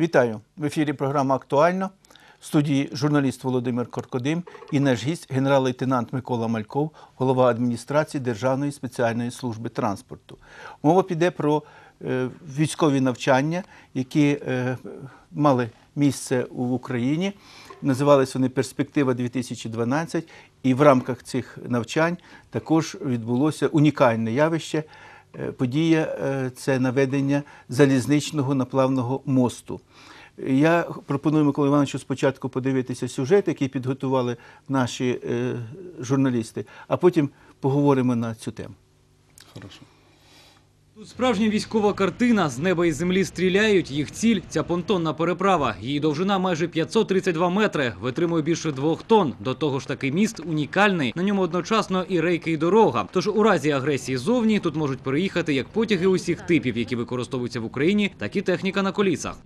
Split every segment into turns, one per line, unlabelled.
Вітаю! В ефірі програма Актуально. В студії журналіст Володимир Коркодим і наш гість генерал-лейтенант Микола Мальков, голова адміністрації Державної спеціальної служби транспорту. Мова піде про е, військові навчання, які е, мали місце в Україні. Називались вони Перспектива 2012 і в рамках цих навчань також відбулося унікальне явище. Е, Подія е, це наведення залізничного наплавного мосту. Я пропоную Миколу Івановичу спочатку подивитися сюжет, який підготували наші е, журналісти, а потім поговоримо на цю тему.
Хорошо.
Тут справжня військова картина. З неба і землі стріляють. Їх ціль ця понтонна переправа. Її довжина майже 532 метри. Витримує більше двох тонн. До того ж, такий міст унікальний. На ньому одночасно і рейки, і дорога. Тож у разі агресії зовні тут можуть переїхати як потяги усіх типів, які використовуються в Україні, так і техніка на колісах.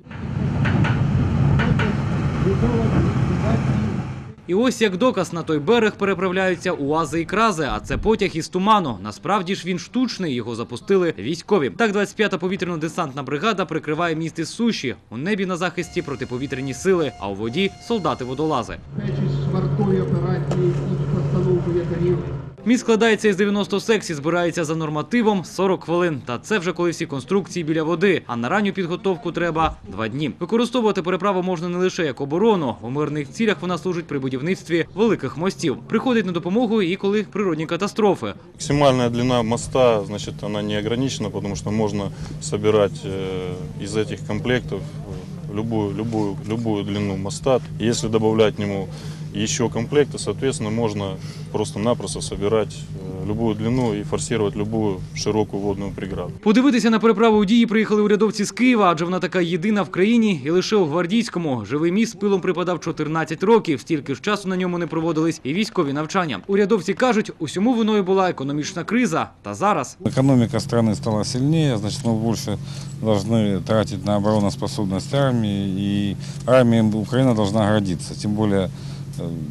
І ось як доказ на той берег переправляються УАЗи і крази, а це потяг із туману. Насправді ж він штучний, його запустили військові. Так, 25-та повітряно-десантна бригада прикриває міст із суші. У небі на захисті протиповітряні сили, а у воді солдати-водолази.
Забезпечить вартові операції і постановку якорів.
Міст складається із 90 секцій, збирається за нормативом 40 хвилин. Та це вже коли всі конструкції біля води. А на ранню підготовку треба два дні. Використовувати переправу можна не лише як оборону. У мирних цілях вона служить при будівництві великих мостів. Приходить на допомогу і коли природні катастрофи.
Максимальная длина моста, значит, она не ограничена, потому что можно собирать э, из этих комплектов э, любую, любую, любую длину моста. Если добавлять к нему еще комплекты, соответственно, можно просто-напросто собирать э, любую длину и форсировать любую широкую водную преграду.
Подивитися на переправу у дії приїхали урядовці з Києва, адже вона така єдина в країні і лише у Гвардійському. Живий міст з пилом припадав 14 років. Стільки ж часу на ньому не проводились і військові навчання. Урядовці кажуть, усьому виною була економічна криза. Та зараз
Экономика страны стала сильнее, значит, мы больше должны тратить на обороноспособность армии, и армией Украина должна гордиться. Тем более, э,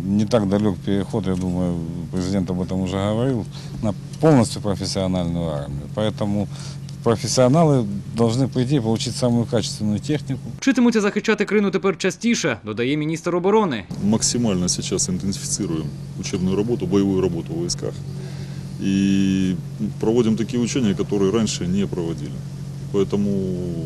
не так далек переход, я думаю, президент об этом уже говорил, на полностью профессиональную армию. Поэтому профессионалы должны прийти и получить самую качественную технику,
вчитимуться захищати країну тепер частіше, додає міністр оборони.
максимально сейчас интенсифицируем учебную работу, боевую работу в войсках. И проводим такие учения, которые раньше не проводили. Поэтому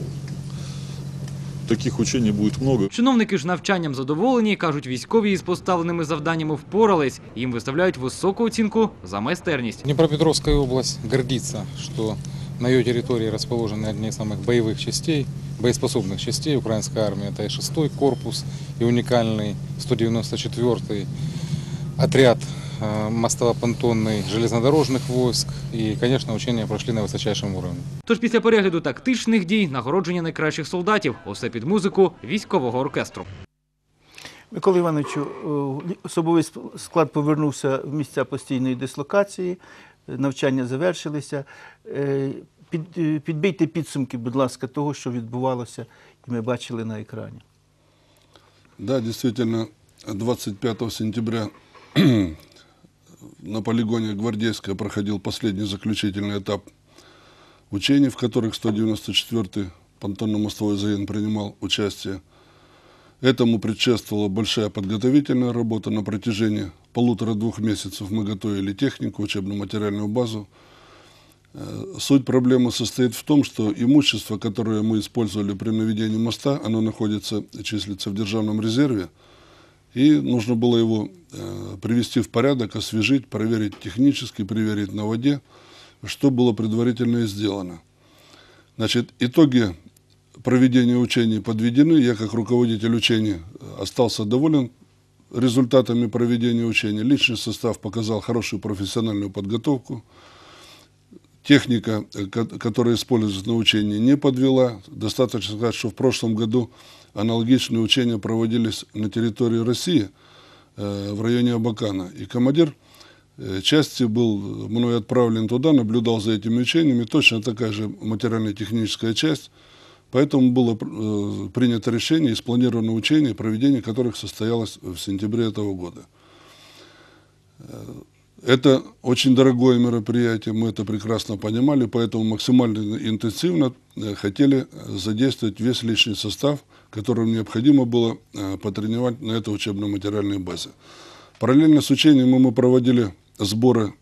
таких учений будет много.
Чиновники ж навчанням задоволені, кажуть, військові із поставленими завданнями впорались. Їм виставляють високу оцінку за майстерність.
Днепропетровская область гордится, что на ее территории расположены одни из самых боевых частей, боеспособных частей украинской армии. Это и 6-й корпус, и уникальный 194-й отряд э, мостово-понтонный железнодорожных войск. И, конечно, учения прошли на высочайшем уровне.
Тож після перегляду тактичних дій нагородження найкращих солдатів усе під музику військового оркестру.
Микола Івановичу, е, лі- особовий сп- склад повернувся в місця постійної дислокації, е, навчання завершилися. Е, Під, е, підбийте підсумки, будь ласка, того, що відбувалося, і ми бачили на екрані.
Да, действительно, 25 сентября на полигоне Гвардейская проходил последний заключительный этап учений, в которых 194-й понтонно-мостовой заен принимал участие. Этому предшествовала большая подготовительная работа. На протяжении полутора-двух месяцев мы готовили технику, учебно-материальную базу. Э, Суть проблемы состоит в том, что имущество, которое мы использовали при наведении моста, оно находится, числится в державном резерве, и нужно было его э, привести в порядок, освежить, проверить технически, проверить на воде, что было предварительно сделано. Значит, итоги проведения учений подведены. Я, как руководитель учений, остался доволен результатами проведения учений. Личный состав показал хорошую профессиональную подготовку. Техника, э, ко- которая используется на учении, не подвела. Достаточно сказать, что в прошлом году аналогичные учения проводились на территории России, э, в районе Абакана. И командир э, части был мной отправлен туда, наблюдал за этими учениями. Точно такая же материально-техническая часть. Поэтому было принято решение и спланировано учение, проведение которых состоялось в сентябре этого года. Это очень дорогое мероприятие, мы это прекрасно понимали, поэтому максимально интенсивно э, хотели э, задействовать весь личный состав, которым необходимо было э, потренировать на этой учебно-материальной базе. Параллельно с учением мы проводили сборы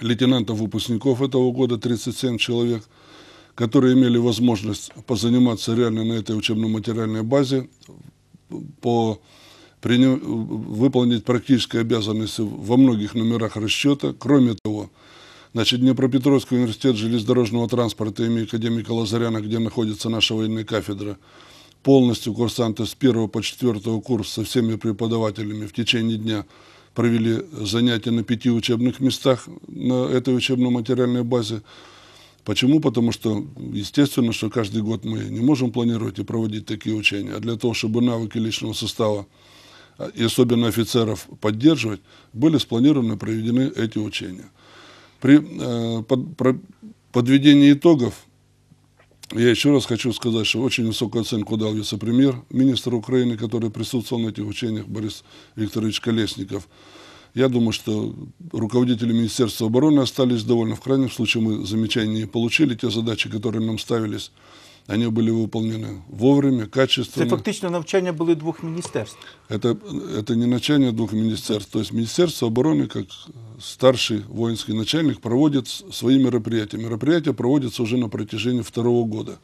лейтенантов-выпускников этого года, 37 человек, которые имели возможность позаниматься реально на этой учебно-материальной базе, по приним- выполнить практические обязанности во многих номерах расчета. Кроме того, значит, Днепропетровский университет железнодорожного транспорта имени академика Лазаряна, где находится наша военная кафедра, полностью курсанты с первого по четвертого курса со всеми преподавателями в течение дня провели занятия на пяти учебных местах на этой учебно-материальной базе. Почему? Потому что, естественно, что каждый год мы не можем планировать и проводить такие учения. А для того, чтобы навыки личного состава и особенно офицеров поддерживать, были спланированы и проведены эти учения. При э, под- про- подведении итогов я еще раз хочу сказать, что очень высокую оценку дал вице-премьер, министр Украины, который присутствовал на этих учениях, Борис Викторович Колесников. Я думаю, что руководители Министерства обороны остались довольны. В крайнем случае мы замечаний не получили. Те задачи, которые нам ставились, они были выполнены вовремя,
Це
качественно.
фактично навчання були двох міністерств.
Это, это не начальник двух министерств. То есть Министерство обороны, как старший воинский начальник, проводит свои мероприятия. Мероприятия проводятся уже на протяжении второго года.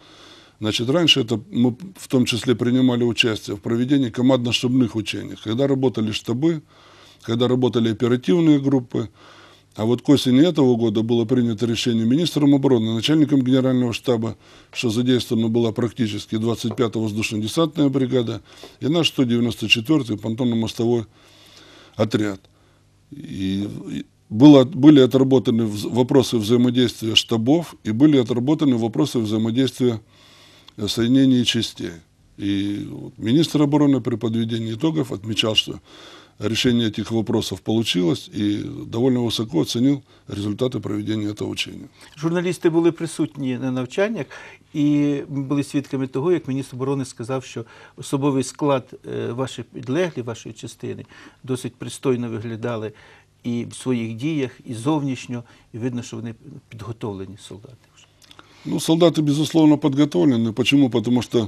Значит, раньше это мы в том числе принимали участие в проведении командно-штабных учений, когда работали штабы, когда работали оперативные группы. А вот к осени этого года было принято решение министром обороны, начальником генерального штаба, что задействована была практически 25-я воздушно-десантная бригада и наш 194-й понтонно-мостовой отряд. И было, были отработаны вопросы взаимодействия штабов и были отработаны вопросы взаимодействия э, соединений частей. И министр обороны при подведении итогов отмечал, что решение этих вопросов получилось и довольно высоко оценил результаты проведения этого учения.
Журналісти були присутні на навчаннях і ми були свідками того, як міністр оборони сказав, що особовий склад е, ваших підлеглі, вашої частини, досить пристойно виглядали і в своїх діях, і зовнішньо, і видно, що вони підготовлені солдати. вже.
Ну, солдаты, безусловно, подготовлены. Почему? Потому что э,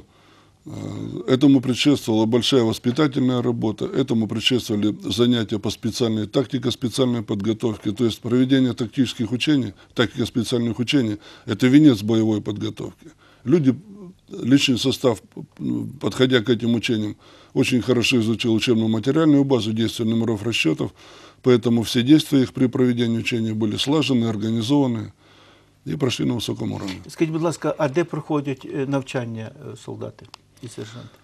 этому предшествовала большая воспитательная работа, этому предшествовали занятия по специальной тактике, специальной подготовке. То есть проведение тактических учений, тактика специальных учений – это венец боевой подготовки. Люди, личный состав, м, подходя к этим учениям, очень хорошо изучил учебно-материальную базу действия номеров расчетов, поэтому все действия их при проведении учений были слажены, организованы и прошли на высоком уровне.
Скажіть, будь ласка, а де проходять е, навчання е, солдати і сержанти?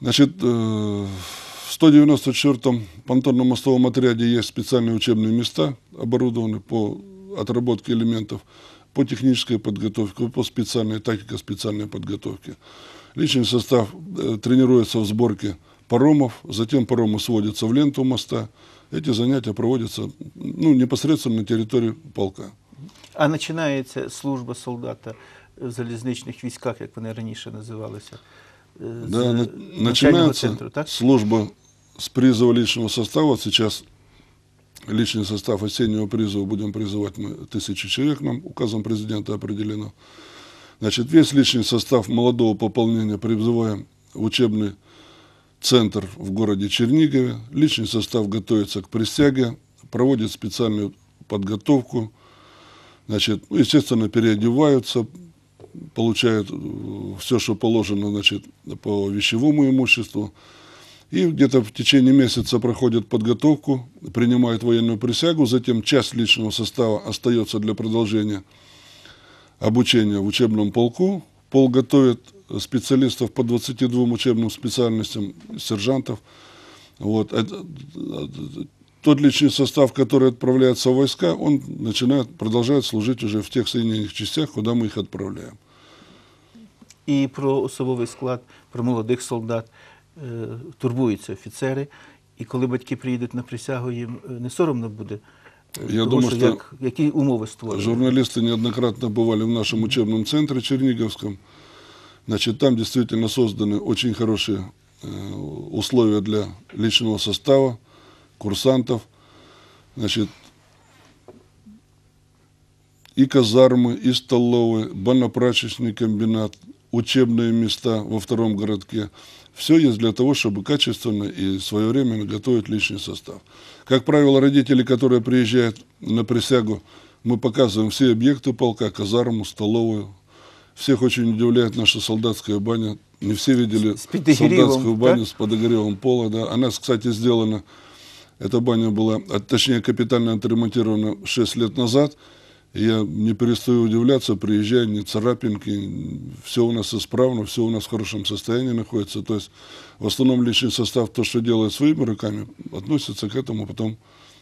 Значит, э, в 194-м понтонно-мостовом отряде есть специальные учебные места, оборудованные по отработке элементов, по технической подготовке, по специальной тактике специальной подготовки. Личный состав э, тренируется в сборке паромов, затем паромы сводятся в ленту моста. Эти занятия проводятся ну, непосредственно на территории полка.
А починається служба солдата в залізничних військах, як вони раніше називалися, е, з
Да, на-
навчального
начинается
центру, так?
служба с призыва личного состава. Вот сейчас личный состав осеннего призыва будем призывать мы тысячу человек, нам указом президента определено. Значит, весь личный состав молодого пополнения призываем в учебный центр в городе Чернигове. Личный состав готовится к присяге, проводит специальную подготовку. Значит, ну, естественно, переодеваются, получают все, что положено значит, по вещевому имуществу. И где-то в течение месяца проходят подготовку, принимают военную присягу, затем часть личного состава остается для продолжения обучения в учебном полку. Пол готовит специалистов по 22 учебным специальностям, сержантов. Вот. Это- Тот личный состав, который отправляется в войска, он начинает, продолжает служить уже в тех соединенных частях, куда мы их отправляем.
І про особовий склад, про молодих солдат е, турбуються офіцери. І коли батьки приїдуть на присягу, їм е, не соромно буде. е,
Я
того,
думаю,
що
що
як, які умови створені.
Журналисты неоднократно бывали в нашем учебном центре Черниговском. Значит, там действительно созданы очень хорошие э, условия для личного состава, Курсантов. Значит, и казармы, и столовые, банно-прачечный комбинат, учебные места во втором городке. Все есть для того, чтобы качественно и своевременно готовить личный состав. Как правило, родители, которые приезжают на присягу, мы показываем все объекты полка, казарму, столовую. Всех очень удивляет наша солдатская баня. Не все видели солдатскую баню
да?
с подогревом пола. Да. Она, кстати, сделана, эта баня была, а, точнее, капитально отремонтирована 6 лет назад. И Я не перестаю удивляться, приезжаю, ни царапинки, все у нас исправно, все у нас в хорошем состоянии находится. То есть в основном личный состав, то, что делает своими руками, относится к этому потом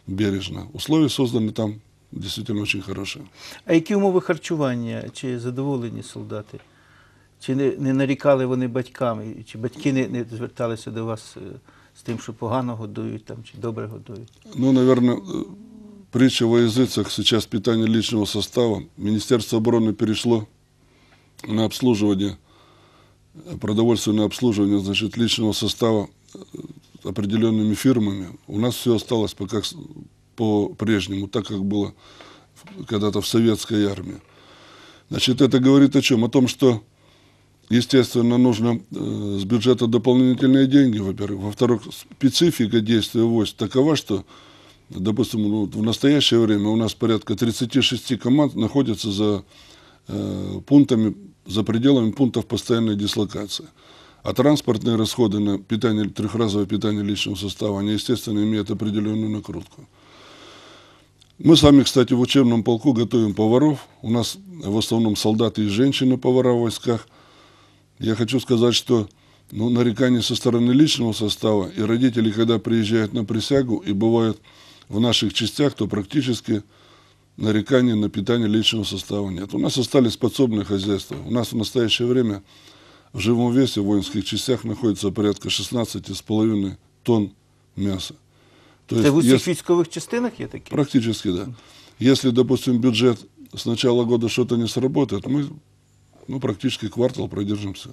бережно. Условия созданы там действительно очень хорошие.
А які умови харчування? Чи задоволені солдати? Чи не, не нарікали вони батькам? І Чи батьки не, не зверталися до вас е, з тим, що погано годують там, чи добре годують?
Ну, наверное, притча во языцах сейчас питание личного состава. Министерство обороны перешло на обслуживание, продовольственное обслуживание, значит, личного состава э, определенными фирмами. У нас все осталось пока по-прежнему, так как было когда-то в советской армии. Значит, это говорит о чем? О том, что, естественно, нужно э, с бюджета дополнительные деньги, во-первых. Во-вторых, специфика действия войск такова, что, допустим, ну, в настоящее время у нас порядка 36 команд находятся за э, пунктами, за пределами пунктов постоянной дислокации. А транспортные расходы на питание, трехразовое питание личного состава, они, естественно, имеют определенную накрутку. Мы сами, кстати, в учебном полку готовим поваров. У нас в основном солдаты и женщины повара в войсках. Я хочу сказать, что ну, нарекания со стороны личного состава и родители, когда приезжают на присягу и бывают в наших частях, то практически нареканий на питание личного состава нет. У нас остались подсобные хозяйства. У нас в настоящее время в живом весе в воинских частях находится порядка 16,5 тонн мяса. То
Це в усіх
если-
військових частинах є такі?
Практически, да. Если, допустим, бюджет с начала года что-то не сработает, мы ну, практически квартал продержимся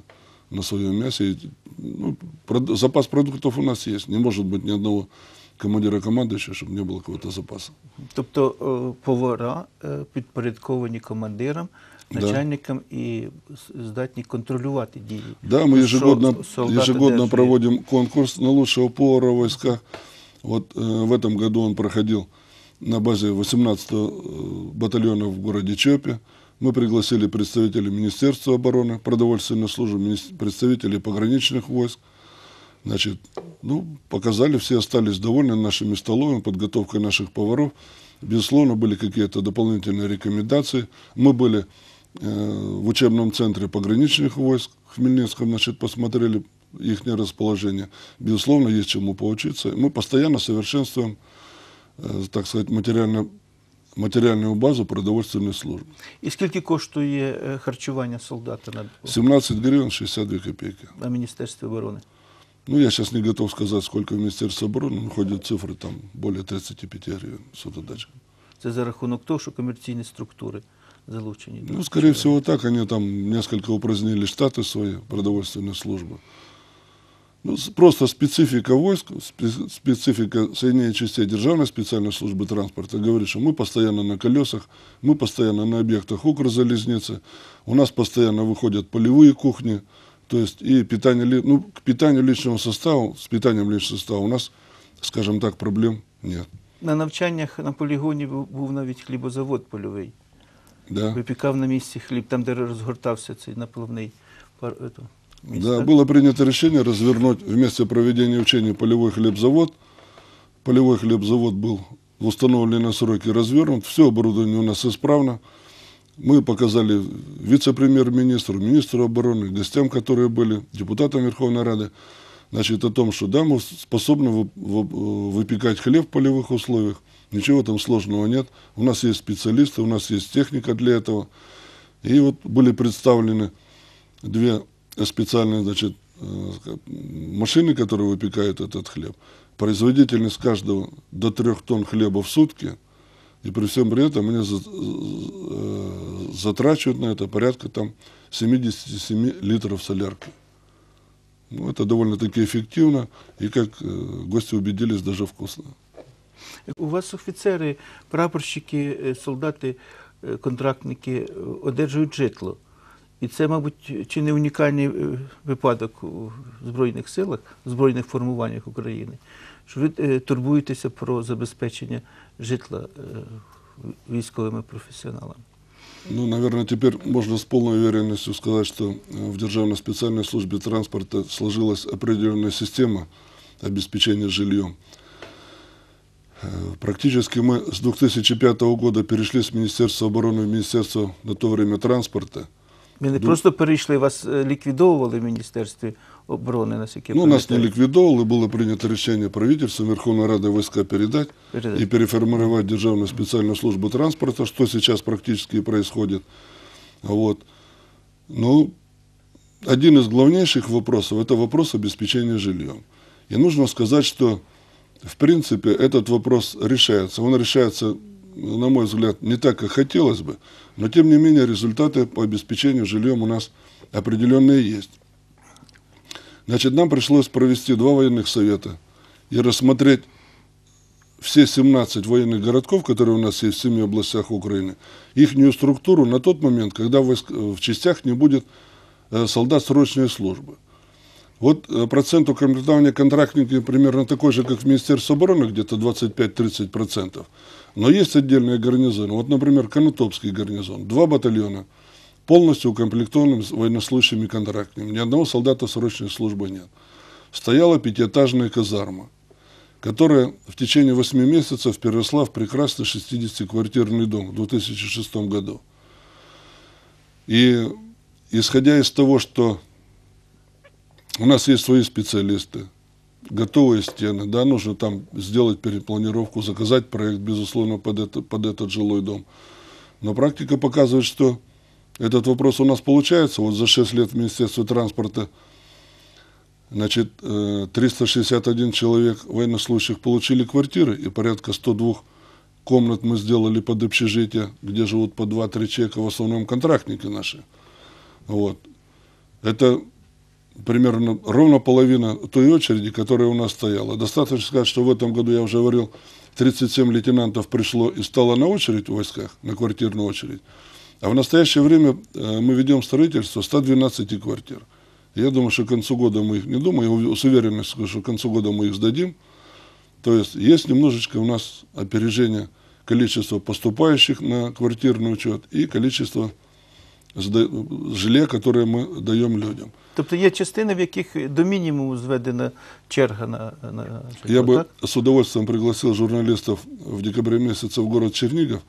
на своем мясе. И, ну, прод- запас продуктов у нас есть. Не может быть ни одного командира командующего, чтобы не было какого-то запаса.
Тобто е, повара е, підпорядковані командирам,
Да.
начальникам і с- здатні контролювати дії.
Да, мы
Що
ежегодно,
солдат
ежегодно
одержує.
проводим конкурс на лучшего повара в войсках. Вот э, в этом году он проходил на базе 18-го э, батальона в городе Чопе. Мы пригласили представителей Министерства обороны, продовольственной службы, представителей пограничных войск. Значит, ну, показали, все остались довольны нашими столовыми, подготовкой наших поваров. Безусловно, были какие-то дополнительные рекомендации. Мы были э, в учебном центре пограничных войск в Хмельницком, значит, посмотрели их расположение. Безусловно, есть чему поучиться. Мы постоянно совершенствуем, э, так сказать, материально, материальную базу продовольственной службы.
І скільки коштує е, харчування солдата на,
17 гривен 62 копейки.
на Міністерстві оборони?
Ну, я сейчас не готов сказать, сколько в Министерстве обороны, но ходят цифры там более 35 гривен с удачей.
Це за рахунок того, що комерційні структури залучені. до
Ну, скорее
цього.
всего, так. Они там несколько упразднили штаты свои, продовольственной службы. Ну, с- просто специфика войск, спе- специфика соединения частей Державной специальной службы транспорта говорит, что мы постоянно на колесах, мы постоянно на объектах Укрзалезницы, у нас постоянно выходят полевые кухни, то есть и питание, ли- ну, к питанию личного состава, с питанием личного состава у нас, скажем так, проблем нет.
На навчаннях на полігоні був був навіть хлібозавод польовий.
Да.
Випікав на місці хліб, там, де розгортався цей напливний пар. міст,
Да, было принято решение развернуть вместе проведения учений полевой хлебзавод. Полевой хлебзавод был в установленные сроки развернут. Все оборудование у нас исправно. Мы показали вице-премьер-министру, министру обороны, гостям, которые были, депутатам Верховной Рады, значит, о том, что да, мы способны вы- вы- выпекать хлеб в полевых условиях. Ничего там сложного нет. У нас есть специалисты, у нас есть техника для этого. И вот были представлены две специальные значит, э, машины, которые выпекают этот хлеб. Производительность каждого до трех тонн хлеба в сутки. И при всем при этом за- э, затрачивают на это порядка там 77 литров солярки. Ну, это довольно-таки эффективно и, как э, гости убедились, даже вкусно.
У вас офіцери, прапорщики, е, контрактники одержують житло. І це, мабуть, чи не унікальний е, випадок у Збройних силах, в збройних формуваннях України, що ви е, турбуєтеся про забезпечення житла е, військовими професіоналами.
Ну, наверное, теперь можно с полной уверенностью сказать, что э, в Державной специальной службе транспорта сложилась определенная система обеспечения жильем. Э, Практически мы с 2005 года перешли с Министерства обороны в Министерство на то время транспорта.
Ми не
Ду-
просто перейшли, вас е, ліквідовували в Міністерстві оборони, наскільки я
Ну, нас не
пам'ятаю.
ликвидовал, и было принято решение правительством Верховной Рады войска передать
Передать.
и переформировать Державную специальную службу транспорта, что сейчас практически и происходит. Вот. Ну, один из главнейших вопросов – это вопрос обеспечения жильем. И нужно сказать, что, в принципе, этот вопрос решается. Он решается, на мой взгляд, не так, как хотелось бы, но, тем не менее, результаты по обеспечению жильем у нас определенные есть. Значит, нам пришлось провести два военных совета и рассмотреть все 17 военных городков, которые у нас есть в семи областях Украины, их структуру на тот момент, когда в, войск- в частях не будет э, солдат срочной службы. Вот э, процент укомплектования контрактниками примерно такой же, как в Министерстве обороны, где-то 25-30%. Но есть отдельные гарнизоны. Вот, например, Конотопский гарнизон. Два батальона полностью укомплектованным военнослужащими контрактниками. Ни одного солдата срочной службы нет. Стояла пятиэтажная казарма, которая в течение 8 месяцев переросла в прекрасный 60-квартирный дом в 2006 году. И исходя из того, что у нас есть свои специалисты, готовые стены, да, нужно там сделать перепланировку, заказать проект, безусловно, под, это, под этот жилой дом. Но практика показывает, что этот вопрос у нас получается. Вот за 6 лет в Министерстве транспорта значит, э, 361 человек военнослужащих получили квартиры, и порядка 102 комнат мы сделали под общежитие, где живут по 2-3 человека, в основном контрактники наши. Вот. Это примерно ровно половина той очереди, которая у нас стояла. Достаточно сказать, что в этом году, я уже говорил, 37 лейтенантов пришло и стало на очередь в войсках, на квартирную очередь. А в настоящее время э, мы ведем строительство 112 квартир. Я думаю, что к концу года мы их, не думаю, я с уверенностью скажу, что к концу года мы их сдадим. То есть есть немножечко у нас опережение количества поступающих на квартирный учет и количество сда- жилья, которое мы даем людям.
Тобто є частини, в яких до мінімуму зведена черга на, на житло,
Я бы
так?
с удовольствием пригласил журналистов в декабре месяце в город Чернигов.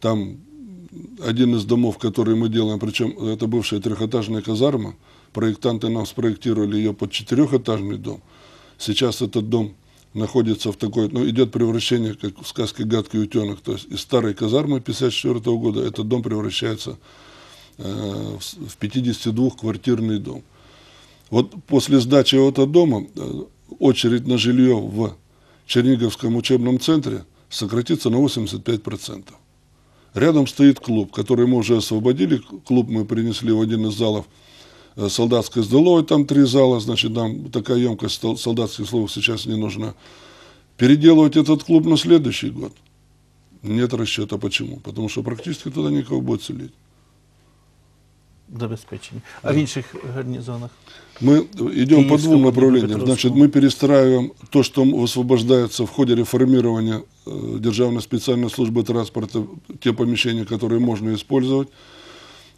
Там один из домов, который мы делаем, причем это бывшая трехэтажная казарма. Проектанты нам спроектировали ее под четырехэтажный дом. Сейчас этот дом находится в такой, ну, идет превращение, как в сказке «Гадкий утенок». То есть из старой казармы 54 года этот дом превращается э, в с- в 52-квартирный дом. Вот после сдачи этого дома э, очередь на жилье в Черниговском учебном центре сократится на 85%. Рядом стоит клуб, который мы уже освободили. Клуб мы принесли в один из залов э, солдатской столовой, там три зала, значит, нам такая емкость сол- солдатских слов сейчас не нужна. Переделывать этот клуб на следующий год нет расчета. Почему? Потому что практически туда никого будет селить.
Забезпечення. А в інших гарнізонах?
Мы идем по двум направлениям. Значит, мы перестраиваем то, что высвобождается в ходе реформирования э, Державной специальной службы транспорта, те помещения, которые можно использовать.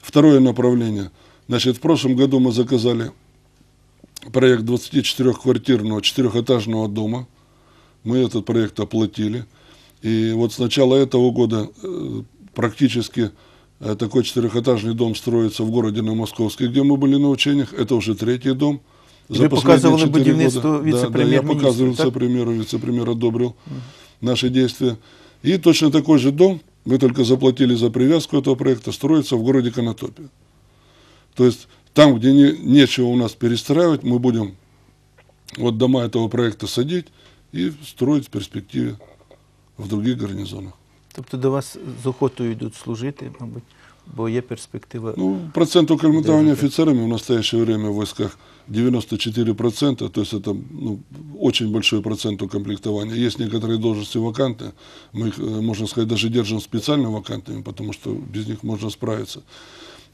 Второе направление. Значит, в прошлом году мы заказали проект 24-квартирного четырехэтажного дома. Мы этот проект оплатили. И вот с начала этого года э, практически такой четырехэтажный дом строится в городе на Московске, где мы были на учениях. Это уже третий дом.
И вы показывали будівництво
года. Да, да, я показывал вице-премьеру, вице-премьер одобрил наши действия. И точно такой же дом, мы только заплатили за привязку этого проекта, строится в городе Конотопе. То есть там, где не, нечего у нас перестраивать, мы будем вот дома этого проекта садить и строить в перспективе в других гарнизонах.
Тобто до вас з охотою йдуть служити, мабуть, бо є перспектива.
Ну, процент укомплектования офицерами в настоящее время в войсках 94%, то есть это ну, очень большой процент укомплектования. Есть некоторые должности вакантные, мы их, э, можно сказать, даже держим специально вакантными, потому что без них можно справиться.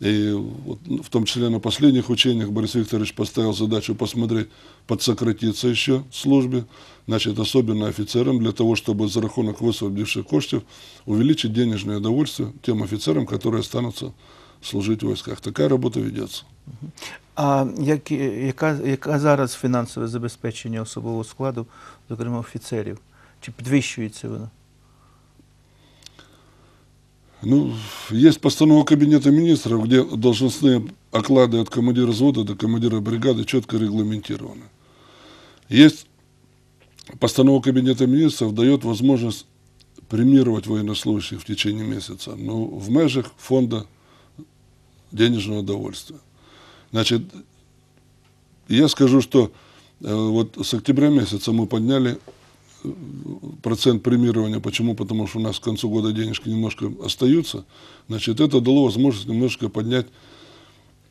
И вот, ну, в том числе на последних учениях Борис Викторович поставил задачу посмотреть, подсократиться еще службе, значит, особенно офицерам, для того, чтобы за рахунок высвободивших коштів увеличить денежное удовольствие тем офицерам, которые останутся служить в войсках. Такая работа ведется.
А як, яка, яка зараз фінансове забезпечення особового складу, зокрема офіцерів? Чи підвищується воно?
Ну, есть постанова Кабинета министров, где должностные оклады от командира взвода до командира бригады четко регламентированы. Есть постанова Кабинета министров, дает возможность премировать военнослужащих в течение месяца, но в межах фонда денежного удовольствия. Значит, я скажу, что э, вот с октября месяца мы подняли э, процент премирования. Почему? Потому что у нас к концу года денежки немножко остаются. Значит, это дало возможность немножко поднять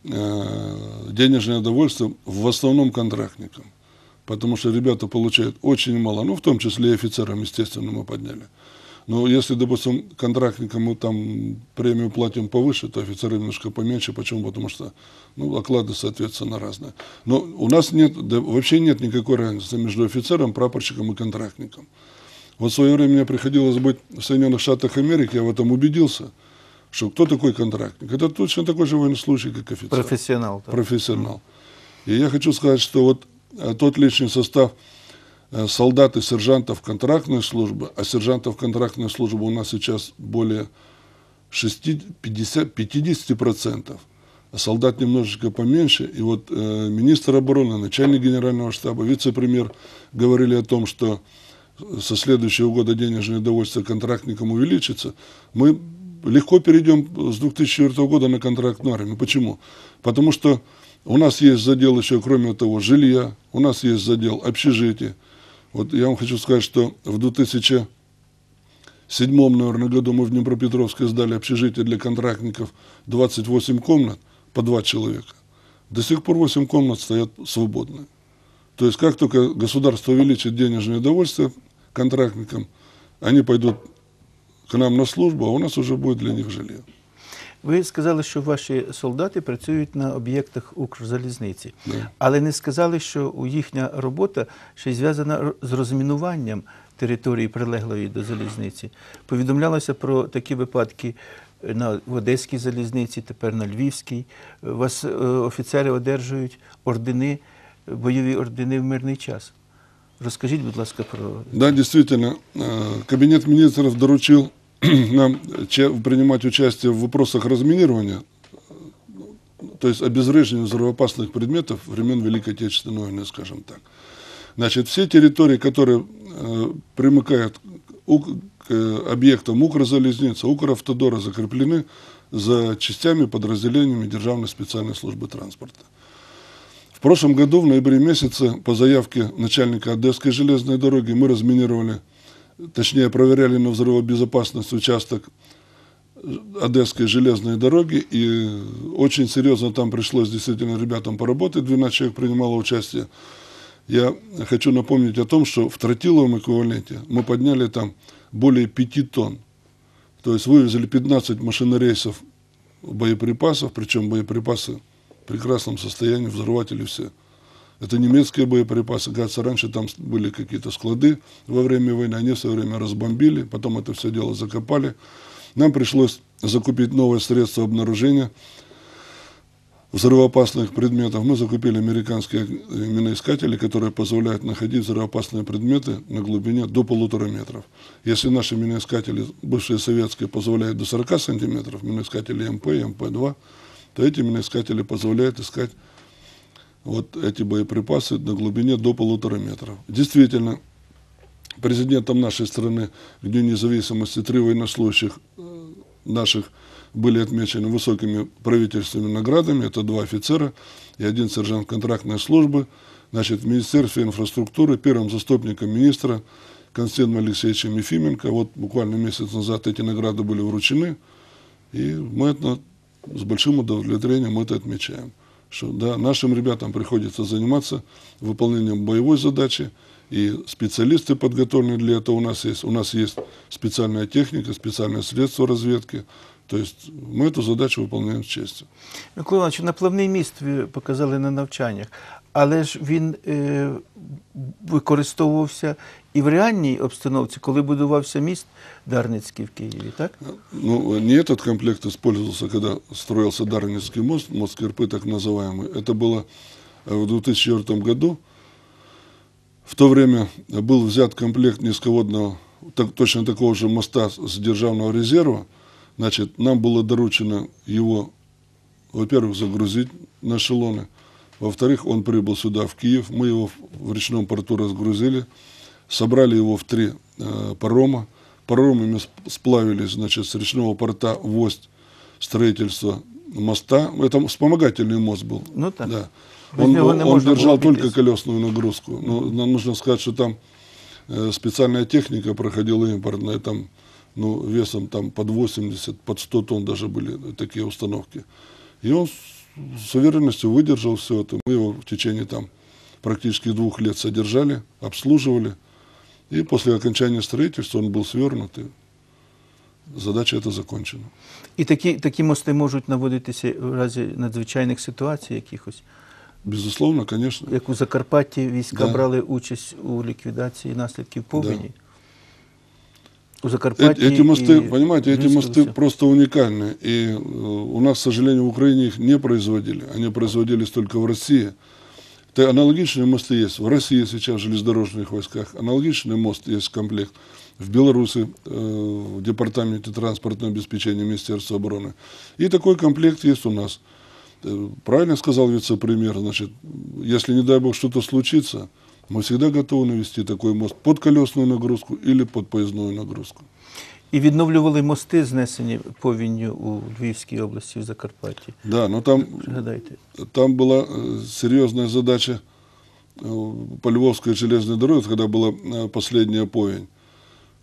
э, денежное удовольствие в основном контрактникам. Потому что ребята получают очень мало, ну, в том числе и офицерам, естественно, мы подняли. Но если, допустим, контрактникам мы там премию платим повыше, то офицеры немножко поменьше. Почему? Потому что ну, оклады, соответственно, разные. Но у нас нет, да, вообще нет никакой разницы между офицером, прапорщиком и контрактником. Вот в свое время мне приходилось быть в Соединенных Штатах Америки, я в этом убедился, что кто такой контрактник? Это точно такой же военнослужащий, как офицер
Професіонал. Так?
профессионал. И я хочу сказать, что вот тот личный состав э, солдат и сержантов контрактной службы, а сержантов контрактной службы у нас сейчас более 60, 50, 50%, а солдат немножечко поменьше. И вот э, министр обороны, начальник генерального штаба, вице-премьер говорили о том, что со следующего года денежное удовольствие контрактникам увеличится. Мы легко перейдем с 2004 года на контрактную армию. Почему? Потому что у нас есть задел еще, кроме того, жилья, у нас есть задел общежития. Вот я вам хочу сказать, что в 2007, наверное, году мы в Днепропетровске сдали общежитие для контрактников 28 комнат по два человека. До сих пор 8 комнат стоят свободные. То есть как только государство увеличит денежное удовольствие контрактникам, они пойдут к нам на службу, а у нас уже будет для них жилье.
Ви сказали, що ваші солдати працюють на об'єктах Укрзалізниці, але не сказали, що у їхня робота ще й зв'язана з розмінуванням території прилеглої до залізниці. Повідомлялося про такі випадки на Одеській залізниці, тепер на Львівській. Вас е, офіцери одержують ордени, бойові ордени в мирний час. Розкажіть, будь ласка, про
Да, действительно, э, Кабинет министров доручил нам принимать участие в вопросах разминирования, то есть обезвреживания взрывоопасных предметов времен Великой Отечественной войны, скажем так. Значит, все территории, которые э, примыкают к объектам Укрзалезницы, Укравтодора, закреплены за частями, подразделениями Державной специальной службы транспорта. В прошлом году, в ноябре месяце, по заявке начальника Одесской железной дороги, мы разминировали, точнее, проверяли на взрывобезопасность участок Одесской железной дороги, и очень серьезно там пришлось действительно ребятам поработать, 12 человек принимало участие. Я хочу напомнить о том, что в тротиловом эквиваленте мы подняли там более 5 тонн. То есть вывезли 15 машинорейсов боеприпасов, причем боеприпасы в прекрасном состоянии, взрыватели все. Это немецкие боеприпасы. Кажется, раньше там были какие-то склады во время войны, они в свое время разбомбили, потом это все дело закопали. Нам пришлось закупить новое средство обнаружения взрывоопасных предметов. Мы закупили американские миноискатели, которые позволяют находить взрывоопасные предметы на глубине до полутора метров. Если наши миноискатели, бывшие советские, позволяют до 40 сантиметров, миноискатели МП и МП-2, то эти миноискатели позволяют искать вот эти боеприпасы на глубине до полутора метров. Действительно, президентом нашей страны к Дню независимости три военнослужащих э, наших были отмечены высокими правительственными наградами. Это два офицера и один сержант контрактной службы. Значит, в Министерстве инфраструктуры первым заступником министра Константином Алексеевичем Ефименко. Вот буквально месяц назад эти награды были вручены. И мы это с большим удовлетворением мы это отмечаем. Что да, нашим ребятам приходится заниматься выполнением боевой задачи, и специалисты подготовлены для этого у нас есть. У нас есть специальная техника, специальные средства разведки. То есть мы эту задачу выполняем с честью.
Микола Іванович, напливний міст ви показали на навчаннях, але ж він е, використовувався і в реальній обстановці, коли будувався міст Дарницький в Києві, так?
Ну, не этот комплект использовался, когда строился Дарницкий мост, мост Кирпы так называемый. Это было э, в 2004 году. В то время был взят комплект низководного, так- точно такого же моста с державного резерва. Значит, нам было доручено его, во-первых, загрузить на эшелоны. Во-вторых, он прибыл сюда, в Киев. Мы его в- речном порту разгрузили, собрали его в три э, парома. Паромами сп- сплавились, значит, с речного порта в Ость строительство моста. Это вспомогательный мост был.
Ну так.
Да.
Без
Он, он
можно
держал только колесную нагрузку. Но нам нужно сказать, что там э, специальная техника проходила импортная, там ну, весом там под 80, под 100 тонн даже были такие установки. И он с, с уверенностью выдержал все это. Мы его в течение там практически двух лет содержали, обслуживали. И после окончания строительства он был свернут, и задача эта закончена.
І такі, такі мости можуть наводитися в разі надзвичайних ситуацій якихось.
Безусловно, конечно.
Як у Закарпатті війська
Да.
брали участь у ліквідації наслідків повені. У
Эти,
Закарпатті
эти мосты,
і
понимаете, эти
Львівській
мосты
області.
просто уникальны. И э, у нас, к сожалению, в Украине их не производили. Они производились только в России. Т- Аналогичные мосты есть в России сейчас в железнодорожных войсках. Аналогичный мост есть комплект в Беларуси, э, в Департаменте транспортного обеспечения Министерства обороны. И такой комплект есть у нас. Э, Правильно сказал вице-премьер, значит, если, не дай бог, что-то случится, мы всегда готовы навести такой мост под колесную нагрузку или под поездную нагрузку.
І відновлювали мости, знесені повінню у Львівській області, в Закарпатті.
Да, но там,
Пригадайте.
там была э, серьезная задача э, по Львовской железной дороге, когда была э, последняя повень.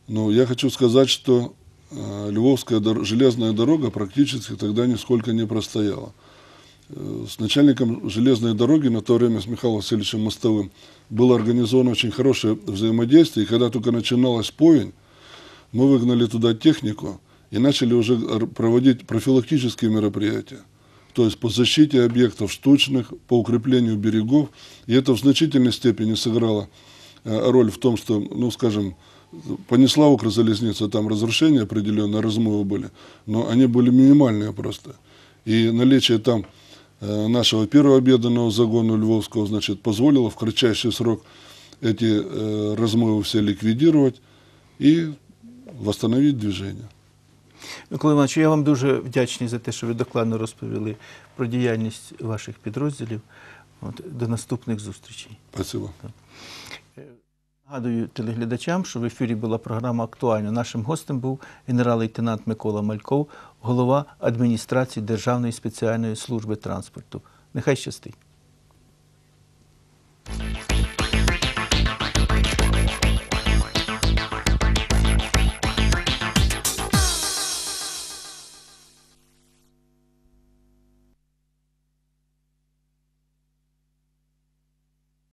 Но я хочу сказать, что э, Львовская дор- железная дорога практически тогда нисколько не простояла. С начальником железной дороги на то время, с Михаилом Васильевичем Мостовым, было организовано очень хорошее взаимодействие. И когда только начиналась повень, мы выгнали туда технику и начали уже проводить профилактические мероприятия. То есть по защите объектов штучных, по укреплению берегов. И это в значительной степени сыграло э, роль в том, что, ну, скажем, понесла Укрзалезница, там разрушения определенные, размывы были, но они были минимальные просто. И наличие там нашего первого обеданного загона Львовского, значит, позволило в кратчайший срок эти э, размывы все ликвидировать и восстановить движение.
Микола Іванович, я вам дуже вдячний за те, що ви докладно розповіли про діяльність ваших підрозділів. От, до наступних зустрічей.
Спасибо.
Нагадую телеглядачам, що в ефірі була програма актуальна. Нашим гостем був генерал-лейтенант Микола Мальков, голова адміністрації Державної спеціальної служби транспорту. Нехай щастить.